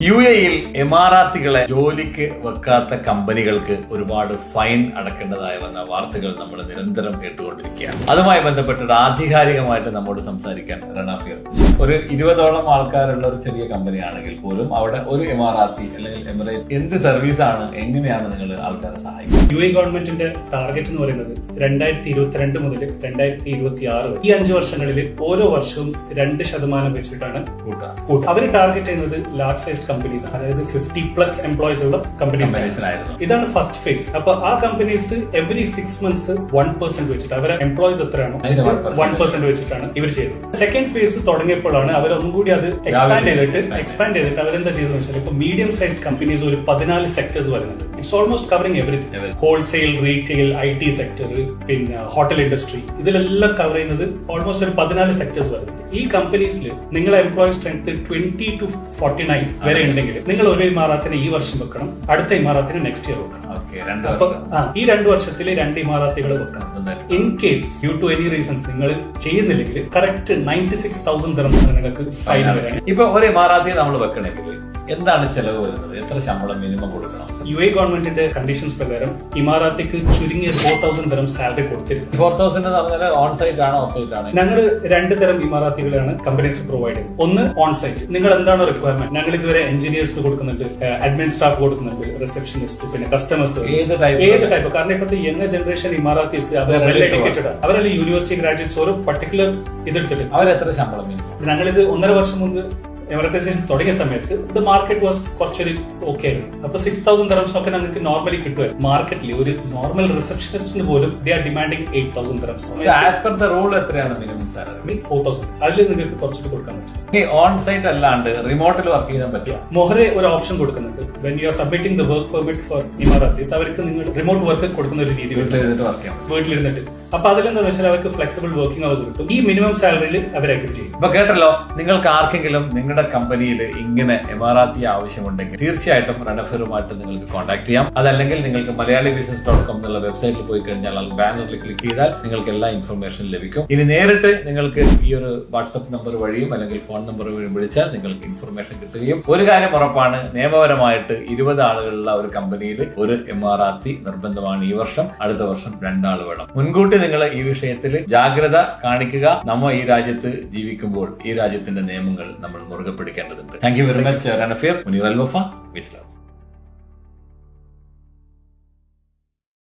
U എയിൽ എമാറാത്തികളെ ജോലിക്ക് വെക്കാത്ത കമ്പനികൾക്ക് ഒരുപാട് ഫൈൻ അടക്കേണ്ടതായി വന്ന വാർത്തകൾ നമ്മൾ നിരന്തരം കേട്ടുകൊണ്ടിരിക്കുകയാണ്. അതുമായി ബന്ധപ്പെട്ടിട്ട് ആധികാരികമായിട്ട് നമ്മോട് സംസാരിക്കാൻ റണാഫിയർ ഒരു ഇരുപതോളം ആൾക്കാരുള്ള ഒരു ചെറിയ കമ്പനി ആണെങ്കിൽ പോലും അവിടെ ഒരു എമാറാത്തി അല്ലെങ്കിൽ എമിറേറ്റ് എന്ത് സർവീസ് ആണ് എങ്ങനെയാണ് നിങ്ങൾ ആൾക്കാരെ സഹായിക്കുന്നത്? യു എ ഗവൺമെന്റിന്റെ ടാർഗറ്റ് എന്ന് പറയുന്നത് രണ്ടായിരത്തി ഇരുപത്തിരണ്ട് മുതൽ രണ്ടായിരത്തി ഇരുപത്തി ആറ് ഈ അഞ്ചു വർഷങ്ങളിൽ ഓരോ വർഷവും രണ്ട് ശതമാനം വെച്ചിട്ടാണ് അവർ ടാർഗറ്റ് ചെയ്യുന്നത് ലാർജ് സൈസ് കമ്പനീസ് അതായത് ഫിഫ്റ്റി പ്ലസ് എംപ്ലോയീസ് ഉള്ള കമ്പനീസ് ഇതാണ് ഫസ്റ്റ് ഫേസ് അപ്പൊ ആ companies every six months one percent വെച്ചിട്ട് അവരെ എംപ്ലോയീസ് എത്രയാണോ 1% വൺ പെർസെന്റ് വെച്ചിട്ടാണ് ഇവർ ചെയ്തത് സെക്കൻഡ് ഫേസ് തുടങ്ങിയപ്പോഴാണ് അവർ ഒന്നും കൂടി അത് എക്സ്പാൻഡ് ചെയ്തിട്ട് എക്സ്പാൻഡ് ചെയ്തിട്ട് അവരെന്താ ചെയ്തതെന്ന് വെച്ചാൽ ഇപ്പൊ മീഡിയം സൈസ് കമ്പനീസ് ഒരു പതിനാല് സെക്ടേഴ്സ് വരുന്നുണ്ട്. It's almost covering everything. Wholesale retail I T sector പിന്നെ ഹോട്ടൽ ഇൻഡസ്ട്രി ഇതിലെല്ലാം കവർ ചെയ്യുന്നത് ഓൾമോസ്റ്റ് ഒരു പതിനാല് സെക്ടേഴ്സ് വരുന്നുണ്ട്. ഈ കമ്പനീസിൽ നിങ്ങളെ employee strength twenty to forty nine വരെ ഉണ്ടെങ്കിൽ നിങ്ങൾ ഒരു ഇമാറാത്തിന് ഈ വർഷം വെക്കണം അടുത്ത ഇമാറാത്തിന് നെക്സ്റ്റ് ഇയർ വെക്കണം. അപ്പൊ ഈ രണ്ട് വർഷത്തിൽ രണ്ട് ഇമാറാത്തുകൾ വെക്കണം. In case due to any reasons നിങ്ങൾ ചെയ്യുന്നില്ലെങ്കിൽ കറക്റ്റ് നയന്റി സിക്സ് തൗസൻഡ് തരം നിങ്ങൾക്ക് ഫൈൻ വരണം ഇപ്പൊ ഒരു ഇമാറാത്തി നമ്മൾ വെക്കണമെങ്കിൽ എന്താണ് ചെലവ് വരുന്നത്? എത്ര ശമ്പളം മിനിമം കൊടുക്കണം? യു എ ഗവൺമെന്റിന്റെ കണ്ടീഷൻസ് പ്രകാരം ഇമാറാത്തിക്ക് ചുരുങ്ങിയ ഫോർ തൗസൻഡ് തരം സാലറി കൊടുത്തിരുന്നു ഫോർ തൗസൻഡ് എന്ന് പറഞ്ഞാൽ ഓൺ സൈറ്റ് ആണോ ഓഫ് സൈറ്റ് ആണോ? ഞങ്ങൾ രണ്ട് തരം ഇമാറാത്തികളാണ് കമ്പനീസ് പ്രൊവൈഡ് ചെയ്യുന്നത്. ഒന്ന് ഓൺ സൈറ്റ് നിങ്ങൾ എന്താണ് റിക്വയർമെന്റ് ഞങ്ങൾ ഇതുവരെ എഞ്ചിനീയേഴ്സ് കൊടുക്കുന്നുണ്ട് അഡ്മിൻ സ്റ്റാഫ് കൊടുക്കുന്നുണ്ട് റിസപ്ഷനിസ്റ്റ് പിന്നെ കസ്റ്റമേഴ്സ് ഏത് ടൈപ്പ് കാരണം ഇപ്പോഴത്തെ യങ് ജനറേഷൻ ഇമാറാത്തീസ് അവർ വെൽ എഡ്യൂക്കേറ്റഡ് അവരല്ല യൂണിവേഴ്സിറ്റി ഗ്രാജുവേറ്റ്സ് ഒരു പർട്ടിക്കുലർ ഇതെടുത്തിട്ട് അവരെത്ര ശമ്പളം ഞങ്ങളിത് ഒന്നര വർഷം മുമ്പ് എമർജൻസേഷൻ തുടങ്ങിയ സമയത്ത് ഇത് മാർക്കറ്റ് വാസ് കുറച്ചൊരു ഓക്കെ ആയിരുന്നു. അപ്പൊ സിക്സ് തൗസൻഡ് ദറംസ് ഒക്കെ നിങ്ങൾക്ക് നോർമലി കിട്ടുമായിരുന്നു. മാർക്കറ്റിൽ ഒരു നോർമൽ റിസപ്ഷനിസ്റ്റിന് പോലും they are demanding eight thousand dirhams as per the rule എത്രയാണ് മിനിമം സാലറി ഫോർ തൗസൻഡ് അതിൽ നിങ്ങൾക്ക് കുറച്ചിട്ട് കൊടുക്കാൻ പറ്റും. ഈ ഓൺ സൈറ്റ് അല്ലാണ്ട് റിമോട്ടിൽ വർക്ക് ചെയ്യാൻ പറ്റില്ല? മൊഹറെ ഒരു ഓപ്ഷൻ കൊടുക്കുന്നുണ്ട്. When you are submitting the work permit for ഇമാറാത്തീസ് അവർക്ക് നിങ്ങൾ റിമോട്ട് വർക്ക് കൊടുക്കുന്ന ഒരു രീതി വീട്ടിലിരുന്നിട്ട് വർക്ക് ചെയ്യാം. വീട്ടിലിരുന്നിട്ട്. അപ്പൊ അതിലെന്താന്ന് വെച്ചാൽ അവർക്ക് ഫ്ലെക്സിബിൾ വർക്കിംഗ് അവേഴ്സ് കിട്ടും. ഈ മിനിമം സാലറിയിൽ അവർ അഗ്രി ചെയ്യും. ഇപ്പൊ കേട്ടല്ലോ നിങ്ങൾക്ക് ആർക്കെങ്കിലും നിങ്ങളുടെ കമ്പനിയിൽ ഇങ്ങനെ എമാറാത്തി ആവശ്യമുണ്ടെങ്കിൽ തീർച്ചയായിട്ടും റണഫറുമായിട്ട് നിങ്ങൾക്ക് കോൺടാക്ട് ചെയ്യാം. അതല്ലെങ്കിൽ നിങ്ങൾക്ക് മലയാളി ബിസിനസ് ഡോട്ട് കോം എന്നുള്ള വെബ്സൈറ്റിൽ പോയി കഴിഞ്ഞാൽ ബാനറിൽ ക്ലിക്ക് ചെയ്താൽ നിങ്ങൾക്ക് എല്ലാ ഇൻഫർമേഷൻ ലഭിക്കും. ഇനി നേരിട്ട് നിങ്ങൾക്ക് ഈ ഒരു വാട്സപ്പ് നമ്പർ വഴിയും അല്ലെങ്കിൽ ഫോൺ നമ്പർ വഴിയും വിളിച്ചാൽ നിങ്ങൾക്ക് ഇൻഫർമേഷൻ കിട്ടുകയും ഒരു കാര്യം ഉറപ്പാണ് നിയമപരമായിട്ട് ഇരുപത് ആളുകളുള്ള ഒരു കമ്പനിയിൽ ഒരു എം ആർ നിർബന്ധമാണ് ഈ വർഷം അടുത്ത വർഷം രണ്ടാൾ വേണം. മുൻകൂട്ടി നിങ്ങൾ ഈ വിഷയത്തിൽ ജാഗ്രത കാണിക്കുക നമ്മൾ ഈ രാജ്യത്ത് ജീവിക്കുമ്പോൾ ഈ രാജ്യത്തിന്റെ നിയമങ്ങൾ നമ്മൾ മുറുകെ പിടിക്കേണ്ടതുണ്ട് thank you very much റനഫീർ Muneer Al Wafa with love